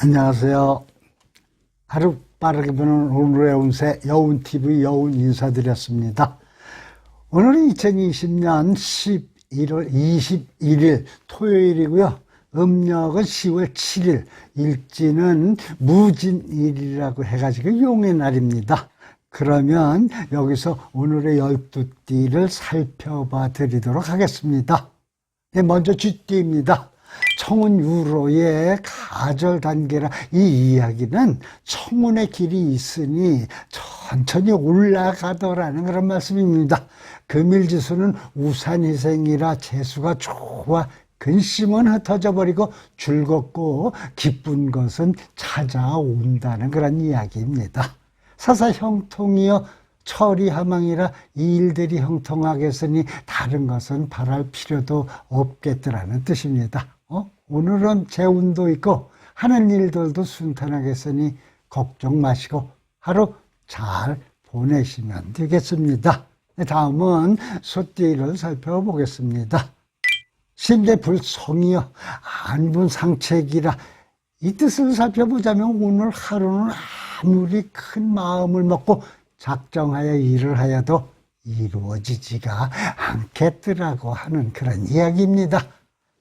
안녕하세요. 하루 빠르게 보는 오늘의 운세 여운TV 여운 인사드렸습니다. 오늘은 2020년 11월 21일 토요일이고요. 음력은 10월 7일, 일지는 무진일이라고 해가지고 용의 날입니다. 그러면 여기서 오늘의 열두 띠를 살펴봐 드리도록 하겠습니다. 네, 먼저 쥐띠입니다. 청운 유로의 가절 단계라 이 이야기는 청운의 길이 있으니 천천히 올라가더라는 그런 말씀입니다. 금일지수는 우산희생이라 재수가 좋아 근심은 흩어져 버리고 즐겁고 기쁜 것은 찾아온다는 그런 이야기입니다. 사사 형통이여 철이 하망이라 이 일들이 형통하겠으니 다른 것은 바랄 필요도 없겠더라는 뜻입니다. 어? 오늘은 재운도 있고 하는 일들도 순탄하겠으니 걱정 마시고 하루 잘 보내시면 되겠습니다. 네, 다음은 소띠를 살펴보겠습니다. 신대불성이여 안분상책이라 이 뜻을 살펴보자면 오늘 하루는 아무리 큰 마음을 먹고 작정하여 일을 하여도 이루어지지가 않겠더라고 하는 그런 이야기입니다.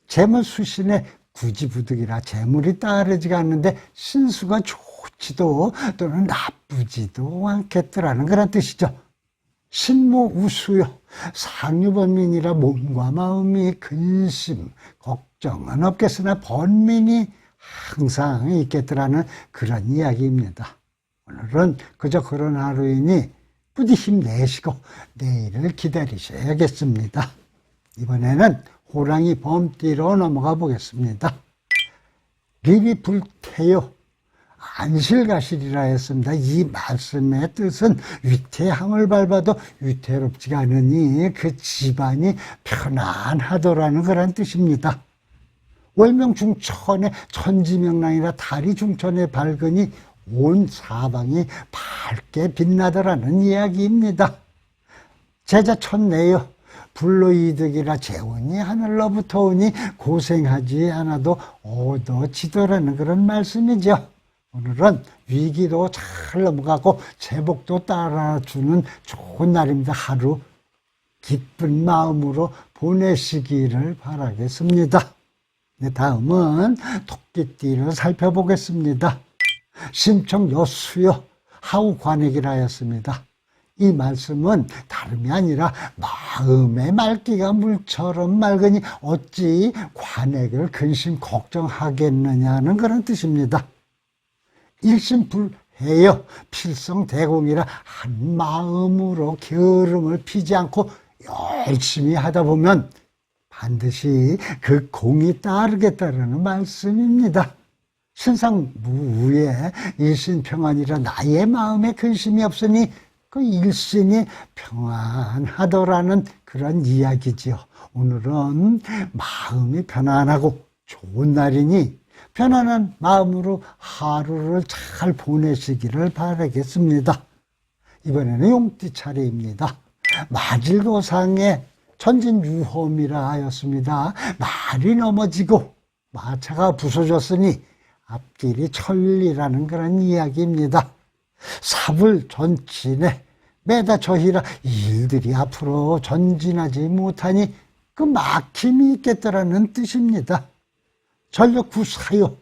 재물 수신에 구지부득이라 재물이 따르지가 않는데 신수가 좋지도 또는 나쁘지도 않겠더라는 그런 뜻이죠. 신모 우수요 상유번민이라 몸과 마음이 근심 걱정은 없겠으나 번민이 항상 있겠더라는 그런 이야기입니다. 오늘은 그저 그런 하루이니 부디 힘내시고 내일을 기다리셔야겠습니다. 이번에는 호랑이 범띠로 넘어가 보겠습니다. 리리 불태요 안실가실이라 했습니다. 이 말씀의 뜻은 위태함을 밟아도 위태롭지가 않으니 그 집안이 편안하더라는 그런 뜻입니다. 월명 중천에 천지명랑이라 달이 중천에 밝으니 온 사방이 밝게 빛나더라는 이야기입니다. 제자 천내여 불로이득이라 재원이 하늘로부터 오니 고생하지 않아도 얻어지더라는 그런 말씀이죠. 오늘은 위기도 잘 넘어가고 제복도 따라주는 좋은 날입니다. 하루 기쁜 마음으로 보내시기를 바라겠습니다. 네, 다음은 토끼띠를 살펴보겠습니다. 심청 여수여 하우 관액이라 하였습니다. 이 말씀은 다름이 아니라 마음의 말기가 물처럼 맑으니 어찌 관액을 근심 걱정하겠느냐는 그런 뜻입니다. 일심불해여 필성대공이라 한 마음으로 게으름을 피지 않고 열심히 하다 보면 반드시 그 공이 따르겠다라는 말씀입니다. 신상무의 일신평안이라 나의 마음에 근심이 없으니 그 일신이 평안하더라는 그런 이야기지요. 오늘은 마음이 편안하고 좋은 날이니 편안한 마음으로 하루를 잘 보내시기를 바라겠습니다. 이번에는 용띠 차례입니다. 마질고상의 천진유험이라 하였습니다. 말이 넘어지고 마차가 부서졌으니 앞길이 천리라는 그런 이야기입니다. 삽을 전진해 매다 저희라 일들이 앞으로 전진하지 못하니 그 막힘이 있겠더라는 뜻입니다. 전력 구사요.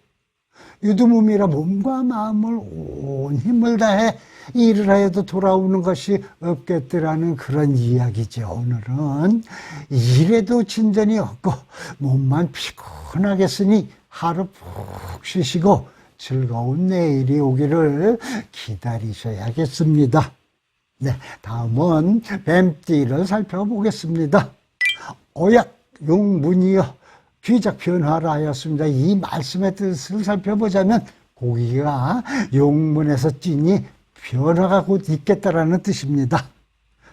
유두몸이라 몸과 마음을 온 힘을 다해 일을 하여도 돌아오는 것이 없겠더라는 그런 이야기죠. 오늘은 일에도 진전이 없고 몸만 피곤하겠으니 하루 푹 쉬시고 즐거운 내일이 오기를 기다리셔야겠습니다. 네, 다음은 뱀띠를 살펴보겠습니다. 오약 용문이여 귀작 변화를 하였습니다. 이 말씀의 뜻을 살펴보자면 고기가 용문에서 찌니 변화가 곧 있겠다라는 뜻입니다.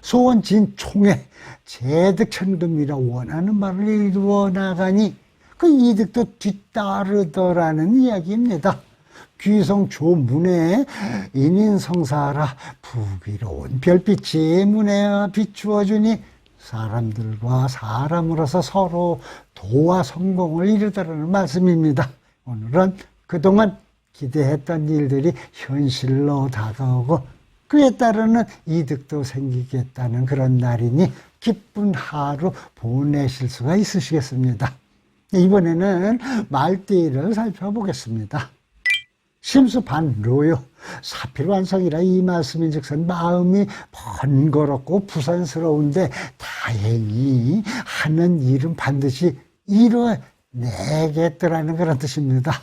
소원진 총회 재득천금이라 원하는 말을 이루어 나가니 그 이득도 뒤따르더라는 이야기입니다. 귀성 조문에 인인성사라 부비로운 별빛이 문에 비추어주니 사람들과 사람으로서 서로 도와 성공을 이루다라는 말씀입니다. 오늘은 그동안 기대했던 일들이 현실로 다가오고 그에 따르는 이득도 생기겠다는 그런 날이니 기쁜 하루 보내실 수가 있으시겠습니다. 이번에는 말띠를 살펴보겠습니다. 심수반로요. 사필완성이라 이 말씀인즉슨 마음이 번거롭고 부산스러운데 다행히 하는 일은 반드시 이뤄내겠더라는 그런 뜻입니다.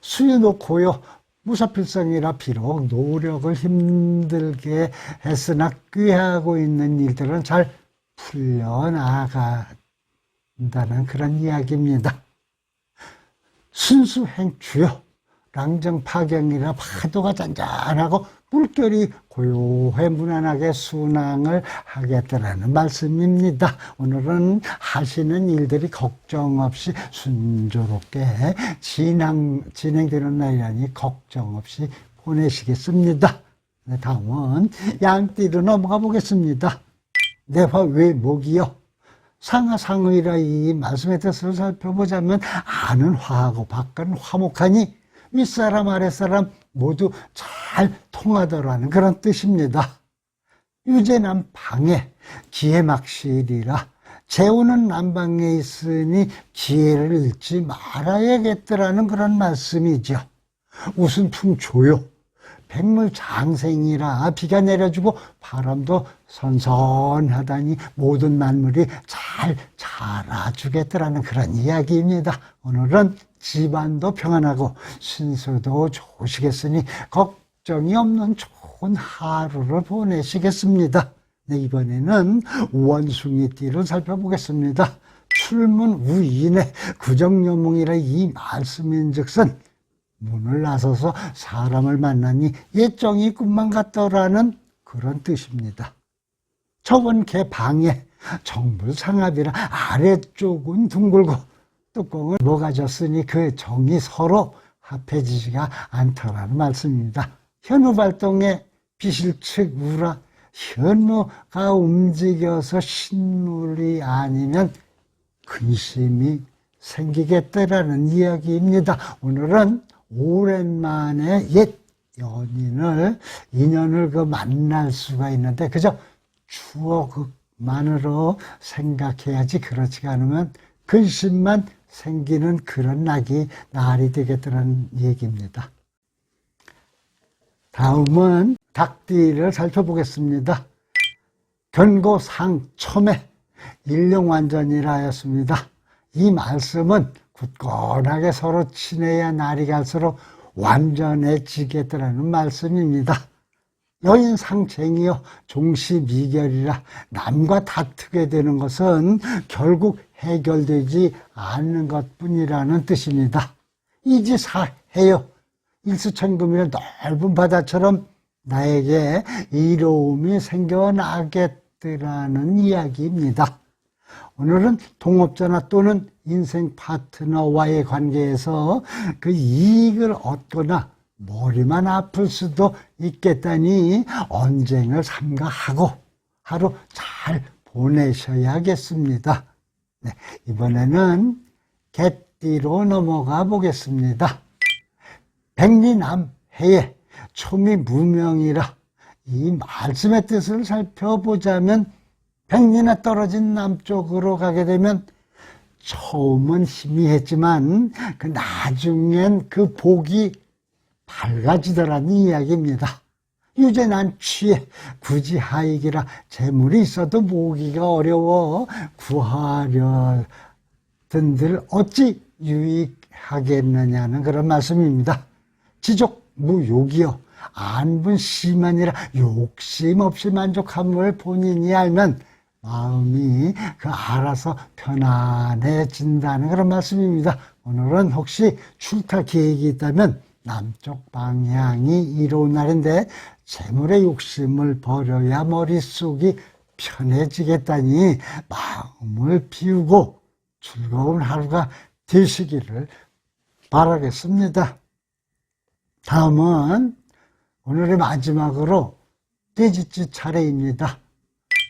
수여놓고요. 무사필성이라 비록 노력을 힘들게 했으나 꾀하고 있는 일들은 잘 풀려나간다는 그런 이야기입니다. 순수행주요. 랑정파경이라 파도가 잔잔하고 물결이 고요해 무난하게 순항을 하겠다라는 말씀입니다. 오늘은 하시는 일들이 걱정 없이 순조롭게 진행, 진행되는 날이라니 걱정 없이 보내시겠습니다. 네, 다음은 양띠로 넘어가 보겠습니다. 내화 외목이요. 상하 상의라 이 말씀의 뜻을 살펴보자면 아는 화하고 밖은 화목하니 윗사람 아랫사람 모두 잘 통하더라는 그런 뜻입니다. 유재남 방해 기회막실이라 재우는 남방에 있으니 기회를 잃지 말아야겠더라는 그런 말씀이죠. 웃음풍 조요 백물 장생이라 비가 내려주고 바람도 선선하다니 모든 만물이 잘 자라주겠더라는 그런 이야기입니다. 오늘은 집안도 평안하고 신수도 좋으시겠으니 걱정이 없는 좋은 하루를 보내시겠습니다. 네, 이번에는 원숭이띠를 살펴보겠습니다. 출문 우인의 구정여몽이라 이 말씀인즉슨 문을 나서서 사람을 만나니 예정이 꿈만 같더라는 그런 뜻입니다. 저번 개 방에 정불상합이라 아래쪽은 둥글고 뚜껑을 먹어졌으니 그 정이 서로 합해지지가 않더라는 말씀입니다. 현우 발동에 비실 측 우라 현우가 움직여서 신물이 아니면 근심이 생기겠다라는 이야기입니다. 오늘은 오랜만에 옛 연인을 인연을 그 만날 수가 있는데 그저 추억만으로 생각해야지 그렇지 않으면 근심만 생기는 그런 낙이 날이 되겠다는 얘기입니다. 다음은 닭띠를 살펴보겠습니다. 견고상 첨에 일용완전이라 하였습니다. 이 말씀은 굳건하게 서로 친해야 날이 갈수록 완전해지겠다는 말씀입니다. 여인 상쟁이여 종시 미결이라 남과 다투게 되는 것은 결국 해결되지 않는 것 뿐이라는 뜻입니다. 이지사해요. 일수천금의 넓은 바다처럼 나에게 이로움이 생겨나겠더라는 이야기입니다. 오늘은 동업자나 또는 인생 파트너와의 관계에서 그 이익을 얻거나 머리만 아플 수도 있겠다니 언쟁을 삼가하고 하루 잘 보내셔야겠습니다. 네, 이번에는 개띠로 넘어가 보겠습니다. 백리남 해에 초미 무명이라 이 말씀의 뜻을 살펴보자면 백리나 떨어진 남쪽으로 가게 되면 처음은 희미했지만 그 나중엔 그 복이 밝아지더라는 이야기입니다. 유재난 취해 굳이 하익이라 재물이 있어도 모기가 어려워 구하려 든들 어찌 유익하겠느냐는 그런 말씀입니다. 지족 무욕이요. 안분 심한이라 욕심 없이 만족함을 본인이 알면 마음이 그 알아서 편안해진다는 그런 말씀입니다. 오늘은 혹시 출타 계획이 있다면 남쪽 방향이 이로운 날인데 재물의 욕심을 버려야 머릿속이 편해지겠다니 마음을 비우고 즐거운 하루가 되시기를 바라겠습니다. 다음은 오늘의 마지막으로 돼지띠 차례입니다.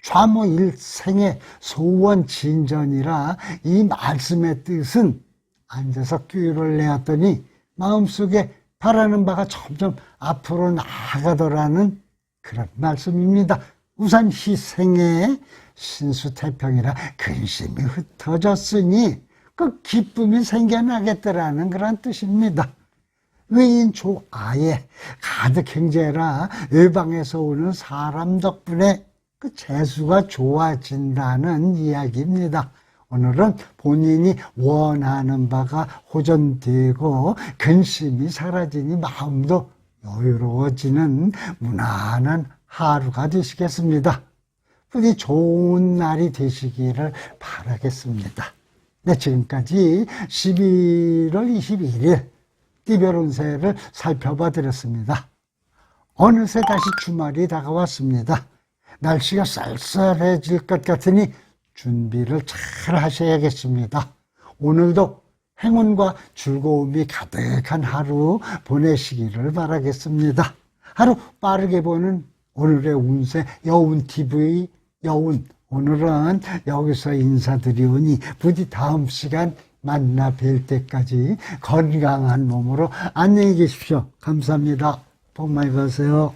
좌모 일생의 소원 진전이라 이 말씀의 뜻은 앉아서 귀를 내었더니 마음속에 바라는 바가 점점 앞으로 나아가더라는 그런 말씀입니다. 우선 희생의 신수태평이라 근심이 흩어졌으니 그 기쁨이 생겨나겠더라는 그런 뜻입니다. 외인 조아에 가득 행제라 외방에서 오는 사람 덕분에 그 재수가 좋아진다는 이야기입니다. 오늘은 본인이 원하는 바가 호전되고 근심이 사라지니 마음도 여유로워지는 무난한 하루가 되시겠습니다. 부디 좋은 날이 되시기를 바라겠습니다. 네, 지금까지 11월 21일 띠별 운세를 살펴봐 드렸습니다. 어느새 다시 주말이 다가왔습니다. 날씨가 쌀쌀해질 것 같으니 준비를 잘 하셔야겠습니다. 오늘도 행운과 즐거움이 가득한 하루 보내시기를 바라겠습니다. 하루 빠르게 보는 오늘의 운세 여운TV 여운 오늘은 여기서 인사드리오니 부디 다음 시간 만나 뵐 때까지 건강한 몸으로 안녕히 계십시오. 감사합니다. 복 많이 받으세요.